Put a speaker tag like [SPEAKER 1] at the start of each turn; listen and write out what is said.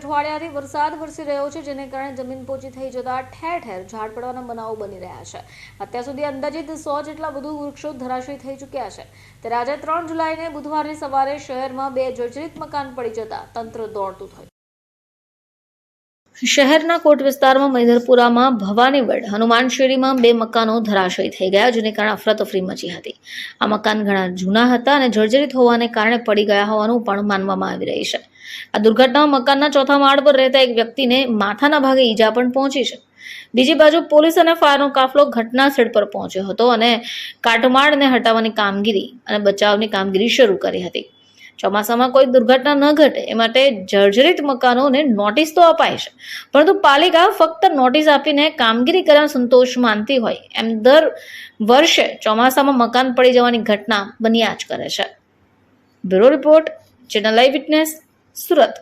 [SPEAKER 1] અઠવાડિયાથી વરસાદ વરસી રહ્યો છે, જેને કારણે જમીન પોચી થઈ જતા ઠેર ઠેર ઝાડ પડવાના બનાવો બની રહ્યા છે. અત્યાર સુધી અંદાજિત સો જેટલા વધુ વૃક્ષો ધરાશયી થઈ ચૂક્યા છે. ત્યારે આજે ત્રણ જુલાઈને બુધવારની સવારે શહેરમાં બે જર્જરિત મકાન પડી જતા તંત્ર દોડતું થયું. શહેરના કોટ વિસ્તારમાં મૈધરપુરામાં ભવાનીવડ હનુમાન શેરીમાં બે મકાનો ધરાશયી થઈ ગયા, જેને કારણે અફરાતફરી મચી હતી. આ મકાન ઘણા જૂના હતા અને જર્જરિત હોવાને કારણે પડી ગયા હોવાનું પણ માનવામાં આવી રહી છે. આ દુર્ઘટનામાં મકાનના ચોથા માળ પર રહેતા એક વ્યક્તિને માથાના ભાગે ઈજા પણ પહોંચી છે. બીજી બાજુ પોલીસ અને ફાયરનો કાફલો ઘટના સ્થળ પર પહોંચ્યો હતો અને કાટમાળને હટાવવાની કામગીરી અને બચાવની કામગીરી શરૂ કરી હતી. ચોમાસામાં કોઈ દુર્ઘટના ન ઘટે, એ માટે જર્જરિત મકાનોને નોટિસ તો અપાય છે. પરંતુ પાલિકા ફક્ત નોટિસ આપીને કામગીરી કરવા સંતોષ માનતી હોય, એમ દર વર્ષે ચોમાસામાં મકાન પડી જવાની ઘટના બન્યા જ કરે છે. Bureau report, channel live witness, Surat.